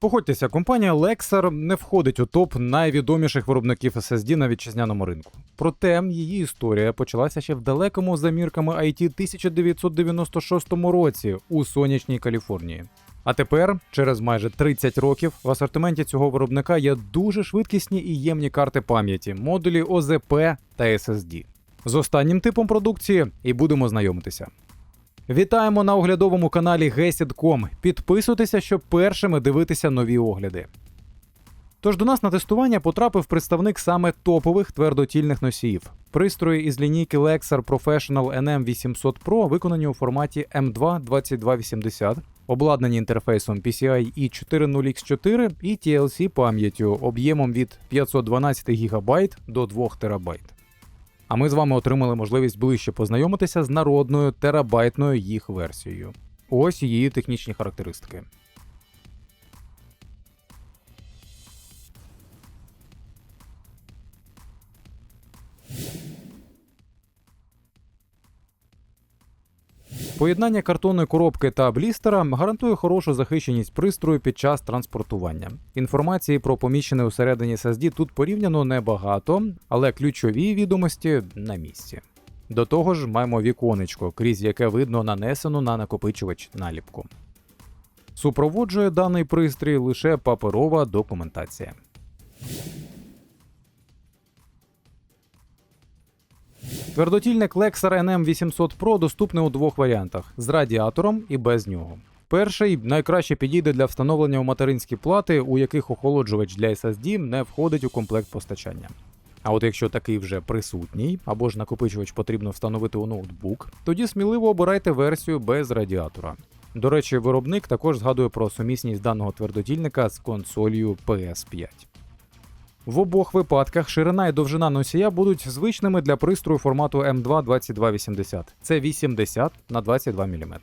Погодьтеся, компанія Lexar не входить у топ найвідоміших виробників SSD на вітчизняному ринку. Проте її історія почалася ще в далекому за мірками IT 1996 році у сонячній Каліфорнії. А тепер, через майже 30 років, в асортименті цього виробника є дуже швидкісні і ємні карти пам'яті, модулі ОЗП та SSD. З останнім типом продукції і будемо знайомитися. Вітаємо на оглядовому каналі Gesid.com. Підписуйтеся, щоб першими дивитися нові огляди. Тож до нас на тестування потрапив представник саме топових твердотільних носіїв. Пристрої із лінійки Lexar Professional NM800 Pro виконані у форматі M2 2280, обладнані інтерфейсом PCI i40X4 і TLC пам'яттю об'ємом від 512 ГБ до 2 ТБ. А ми з вами отримали можливість ближче познайомитися з народною терабайтною їх версією. Ось її технічні характеристики. Поєднання картонної коробки та блістера гарантує хорошу захищеність пристрою під час транспортування. Інформації про поміщене усередині SSD тут порівняно небагато, але ключові відомості на місці. До того ж, маємо віконечко, крізь яке видно нанесену на накопичувач наліпку. Супроводжує даний пристрій лише паперова документація. Твердотільник Lexar NM800 Pro доступний у двох варіантах: з радіатором і без нього. Перший найкраще підійде для встановлення у материнські плати, у яких охолоджувач для SSD не входить у комплект постачання. А от якщо такий вже присутній, або ж накопичувач потрібно встановити у ноутбук, тоді сміливо обирайте версію без радіатора. До речі, виробник також згадує про сумісність даного твердотільника з консолью PS5. В обох випадках ширина і довжина носія будуть звичними для пристрою формату M2 2280. Це 80 на 22 мм.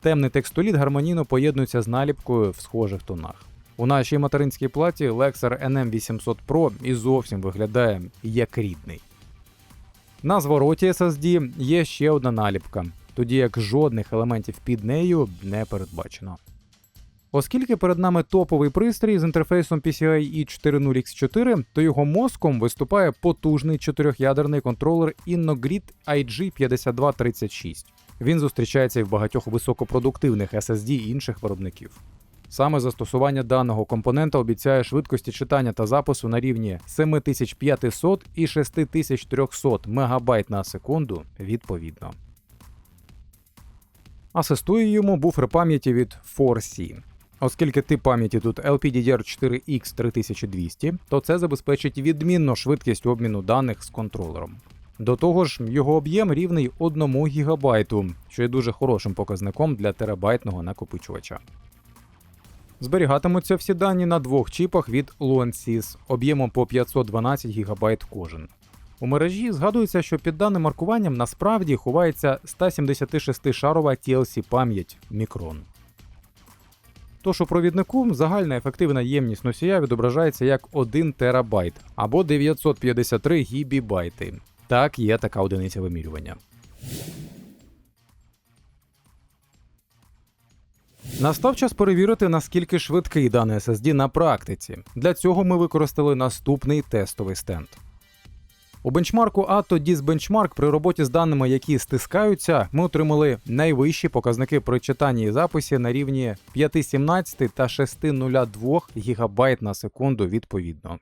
Темний текстоліт гармонійно поєднується з наліпкою в схожих тонах. У нашій материнській платі Lexar NM800 Pro і зовсім виглядає як рідний. На звороті SSD є ще одна наліпка, тоді як жодних елементів під нею не передбачено. Оскільки перед нами топовий пристрій з інтерфейсом PCI i40X4, то його мозком виступає потужний чотирьохядерний контролер InnoGrid IG5236. Він зустрічається і в багатьох високопродуктивних SSD інших виробників. Саме застосування даного компонента обіцяє швидкості читання та запису на рівні 7500 і 6300 МБ на секунду відповідно. Асистує йому буфер пам'яті від 4C. Оскільки тип пам'яті тут LPDDR4X 3200, то це забезпечить відмінну швидкість обміну даних з контролером. До того ж, його об'єм рівний 1 ГБ, що є дуже хорошим показником для терабайтного накопичувача. Зберігатимуться всі дані на двох чіпах від Luensys об'ємом по 512 ГБ кожен. У мережі згадується, що під даним маркуванням насправді ховається 176-шарова TLC пам'ять Micron. Тож у провіднику загальна ефективна ємність носія відображається як 1 терабайт або 953 гібібайти. Так, є така одиниця вимірювання. Настав час перевірити, наскільки швидкий даний SSD на практиці. Для цього ми використали наступний тестовий стенд. У бенчмарку ATO DIS Benchmark при роботі з даними, які стискаються, ми отримали найвищі показники при читанні і записі на рівні 5,17 та 6,02 ГБ на секунду відповідно.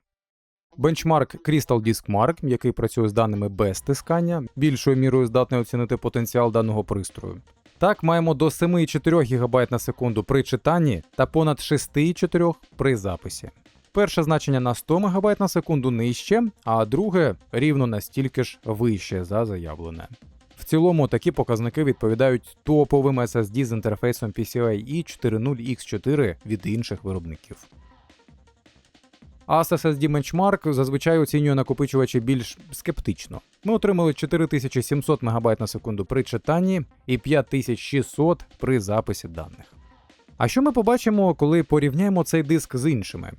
Бенчмарк Crystal Disk Mark, який працює з даними без стискання, більшою мірою здатний оцінити потенціал даного пристрою. Так, маємо до 7,4 ГБ на секунду при читанні та понад 6,4 при записі. Перше значення на 100 МБ на секунду нижче, а друге рівно настільки ж вище за заявлене. В цілому такі показники відповідають топовим SSD з інтерфейсом PCI e40X4 від інших виробників. AS SSD Benchmark зазвичай оцінює накопичувачі більш скептично. Ми отримали 4700 МБ на секунду при читанні і 5600 при записі даних. А що ми побачимо, коли порівняємо цей диск з іншими?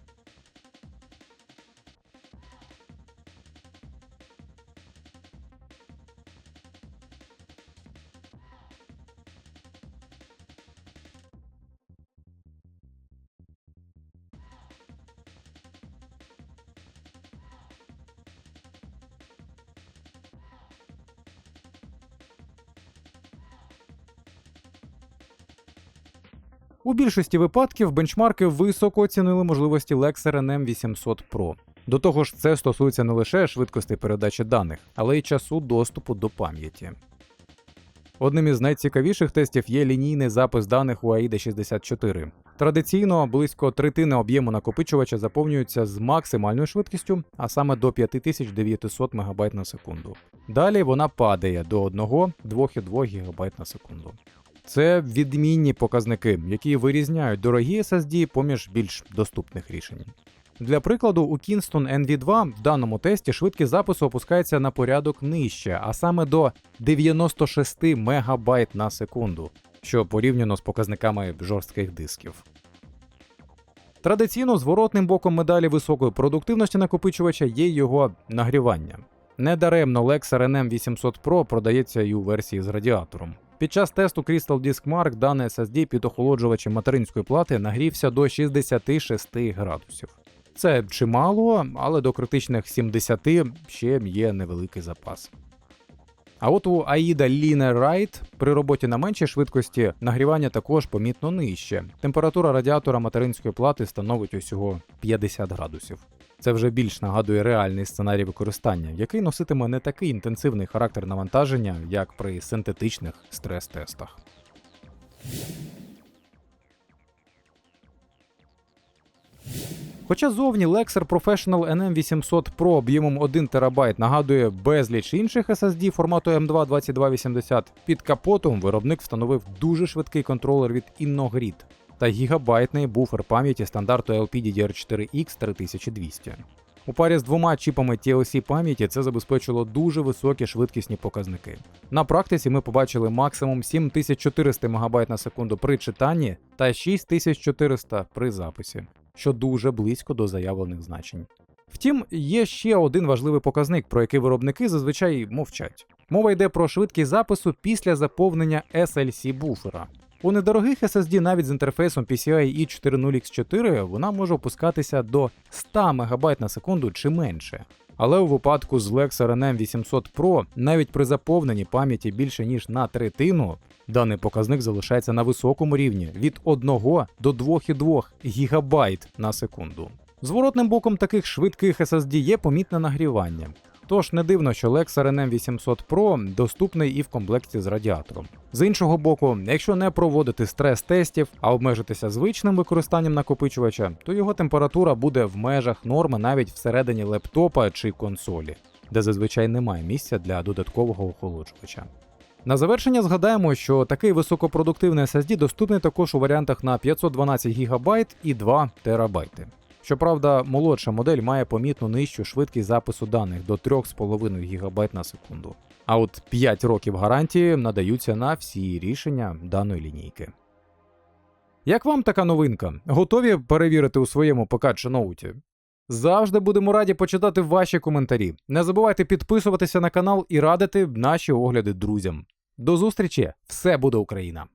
У більшості випадків бенчмарки високо оцінили можливості Lexer NM 800 Pro. До того ж, це стосується не лише швидкості передачі даних, але й часу доступу до пам'яті. Одним із найцікавіших тестів є лінійний запис даних у AIDA 64. Традиційно близько третини об'єму накопичувача заповнюється з максимальною швидкістю, а саме до 5900 МБ на секунду. Далі вона падає до 1-2,2 ГБ на секунду. Це відмінні показники, які вирізняють дорогі SSD поміж більш доступних рішень. Для прикладу, у Kingston NV2 в даному тесті швидкість запису опускається на порядок нижче, а саме до 96 МБ на секунду, що порівняно з показниками жорстких дисків. Традиційно зворотним боком медалі високої продуктивності накопичувача є його нагрівання. Недаремно Lexar NM 800 Pro продається і у версії з радіатором. Під час тесту Crystal Disk Mark даний SSD під охолоджувачем материнської плати нагрівся до 66 градусів. Це чимало, але до критичних 70 ще є невеликий запас. А от у AIDA Linear Ride при роботі на меншій швидкості нагрівання також помітно нижче. Температура радіатора материнської плати становить усього 50 градусів. Це вже більш нагадує реальний сценарій використання, який носитиме не такий інтенсивний характер навантаження, як при синтетичних стрес-тестах. Хоча зовні Lexer Professional NM800 Pro об'ємом 1 ТБ нагадує безліч інших SSD формату M2 2280, під капотом виробник встановив дуже швидкий контролер від InnoGrid та гігабайтний буфер пам'яті стандарту LPDDR4X 3200. У парі з двома чіпами TLC пам'яті це забезпечило дуже високі швидкісні показники. На практиці ми побачили максимум 7400 МБ на секунду при читанні та 6400 при записі, що дуже близько до заявлених значень. Втім, є ще один важливий показник, про який виробники зазвичай мовчать. Мова йде про швидкість запису після заповнення SLC буфера. У недорогих SSD навіть з інтерфейсом PCI E40X4 вона може опускатися до 100 МБ на секунду чи менше. Але у випадку з Lexar NM 800 Pro навіть при заповненні пам'яті більше ніж на третину, даний показник залишається на високому рівні від 1 до 2,2 ГБ на секунду. Зворотним боком таких швидких SSD є помітне нагрівання. Тож не дивно, що Lexar NM 800 Pro доступний і в комплекті з радіатором. З іншого боку, якщо не проводити стрес-тестів, а обмежитися звичним використанням накопичувача, то його температура буде в межах норми навіть всередині лептопа чи консолі, де зазвичай немає місця для додаткового охолоджувача. На завершення згадаємо, що такий високопродуктивний SSD доступний також у варіантах на 512 ГБ і 2 ТБ. Щоправда, молодша модель має помітно нижчу швидкість запису даних до 3,5 ГБ на секунду. А от 5 років гарантії надаються на всі рішення даної лінійки. Як вам така новинка? Готові перевірити у своєму ПК чи ноуті? Завжди будемо раді почитати ваші коментарі. Не забувайте підписуватися на канал і радити наші огляди друзям. До зустрічі! Все буде Україна!